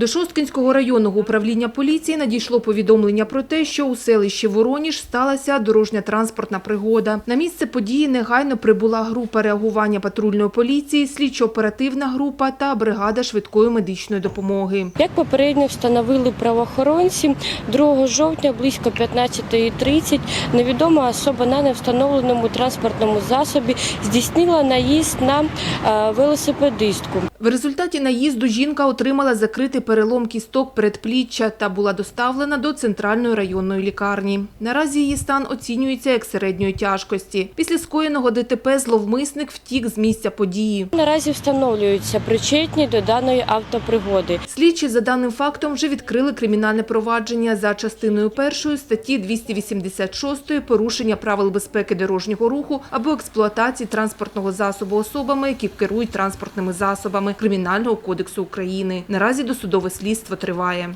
До Шосткинського районного управління поліції надійшло повідомлення про те, що у селищі Вороніж сталася дорожня транспортна пригода. На місце події негайно прибула група реагування патрульної поліції, слідчо-оперативна група та бригада швидкої медичної допомоги. Як попередньо встановили правоохоронці, 2 жовтня близько 15.30 невідома особа на невстановленому транспортному засобі здійснила наїзд на е, велосипедистку. В результаті наїзду жінка отримала закритий перелом кісток передпліччя та була доставлена до центральної районної лікарні. Наразі її стан оцінюється як середньої тяжкості. Після скоєного ДТП зловмисник втік з місця події. Наразі встановлюються причетні до даної автопригоди. Слідчі за даним фактом вже відкрили кримінальне провадження за частиною першої статті 286 порушення правил безпеки дорожнього руху або експлуатації транспортного засобу особами, які керують транспортними засобами Кримінального кодексу України. Наразі досудове слідство триває.